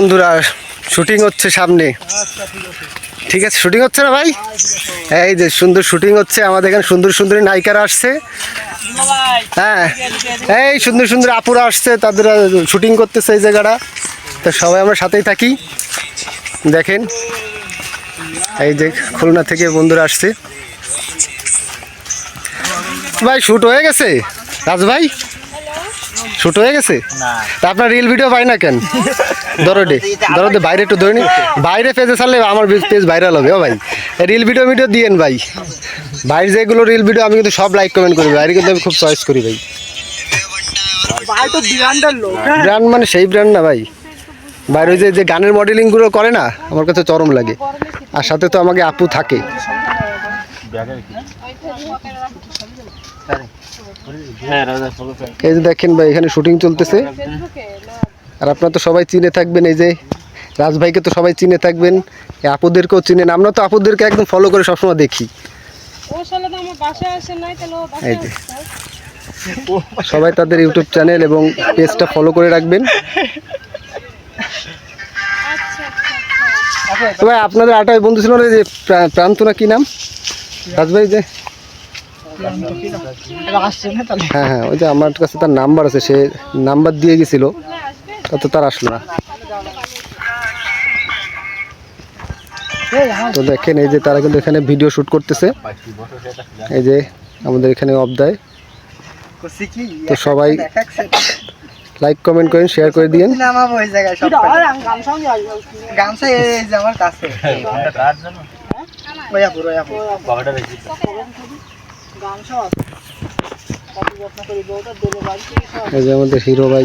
বন্ধুরা শুটিং হচ্ছে সামনে। ঠিক আছে শুটিং হচ্ছে না ভাই? এই যে সুন্দর শুটিং হচ্ছে, আমাদের এখানে সুন্দর সুন্দরী নায়িকারা আসছে। হ্যাঁ এই সুন্দর সুন্দর আপুরা আসছে, তাদের শুটিং করতেছে এই জায়গাটা। তো সবাই আমরা সাথেই থাকি। দেখেন, এই যে খুলনা থেকে বন্ধুরা আসছে। ভাই শুট হয়ে গেছে? রাজ ভাই? শুট হয়ে গেছে? তা আপনার রিল ভিডিও পাই না কেন? দরদে দরদে বাইরে একটু ধরে নি। বাইরে পেজে ছাড়লে আমার পেজ ভাইরাল হবে ও ভাই। রিল ভিডিও ভিডিও দিয়েন ভাই। বাইরে যেগুলো রিল ভিডিও আমি কিন্তু সব লাইক কমেন্ট করি। বাইরে কিন্তু আমি খুব চয়েস করি ভাই। ব্র্যান্ড মানে সেই ব্র্যান্ড না ভাই। বাইরে যে যে গানের মডেলিংগুলো করে না আমার কাছে চরম লাগে। আর সাথে তো আমাকে আপু থাকে। এই যে দেখেন ভাই এখানে শুটিং চলতেছে। আর আপনারা তো সবাই চিনে থাকবেন এই যে রাজ ভাইকে তো সবাই চিনে থাকবেন এই আপুদেরকেও চিনেন। আমরা তো আপুদেরকে একদম ফলো করে সবসময় দেখি। ও শালা তো আমার বাসায় আসে নাই তাহলে ও বাসায় এই যে। সবাই তাদের ইউটিউব চ্যানেল এবং পেজটা ফলো করে রাখবেন। আচ্ছা আচ্ছা। তো ভাই আপনাদের আটাই বন্ধু ছিল না এই যে প্রা- প্রান্তনা কি নাম? রাজ ভাই যে? আসছে না তাহলে হ্যাঁ হ্যাঁ ওই যে আমার কাছে তার নাম্বার আছে সে নাম্বার দিয়ে গেছিল তা তার আসলো না। তো দেখেন এই যে তারা কিন্তু এখানে ভিডিও শুট করতেছে। এই যে আমাদের এখানে অফ দেয় তো সবাই লাইক কমেন্ট করেন শেয়ার করে দিন নামাবো ওই জায়গায় সব গামছা এই যে আমার কাছে। ওই রয়াপুর। বাবাটা দেখি গামছা আছে। কত যত্ন করি বউটা দোলো বাড়ি থেকে এই যে আমাদের হিরো ভাই।